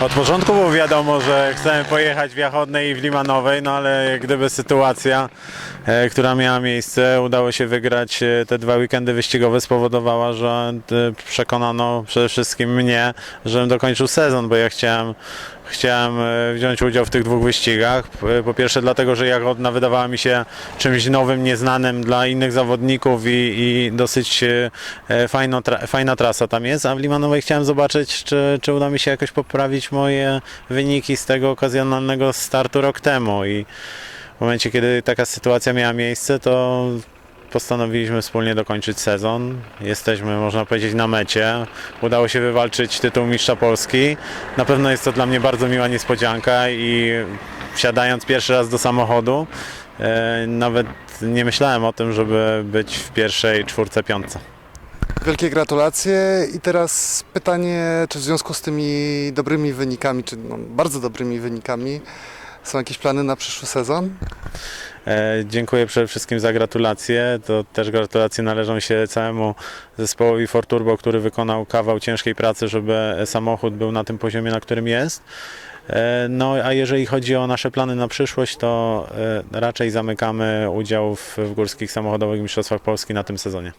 Od początku było wiadomo, że chcemy pojechać w Jachodnej i w Limanowej, no ale gdyby sytuacja, e, która miała miejsce, udało się wygrać e, te dwa weekendy wyścigowe, spowodowała, że e, przekonano przede wszystkim mnie, żebym dokończył sezon, bo ja chciałem Chciałem e, wziąć udział w tych dwóch wyścigach. P- Po pierwsze dlatego, że Jagodna wydawała mi się czymś nowym, nieznanym dla innych zawodników i, i dosyć e, e, fajno, tra, fajna trasa tam jest, a w Limanowej chciałem zobaczyć, czy, czy uda mi się jakoś poprawić moje wyniki z tego okazjonalnego startu rok temu i w momencie, kiedy taka sytuacja miała miejsce, to postanowiliśmy wspólnie dokończyć sezon. Jesteśmy, można powiedzieć, na mecie. Udało się wywalczyć tytuł mistrza Polski. Na pewno jest to dla mnie bardzo miła niespodzianka i wsiadając pierwszy raz do samochodu, e, nawet nie myślałem o tym, żeby być w pierwszej czwórce, piątce. Wielkie gratulacje i teraz pytanie, czy w związku z tymi dobrymi wynikami, czy no, bardzo dobrymi wynikami, są jakieś plany na przyszły sezon? E, Dziękuję przede wszystkim za gratulacje. To też gratulacje należą się całemu zespołowi Forturbo, który wykonał kawał ciężkiej pracy, żeby samochód był na tym poziomie, na którym jest. E, No a jeżeli chodzi o nasze plany na przyszłość, to e, raczej zamykamy udział w, w górskich samochodowych mistrzostwach Polski na tym sezonie.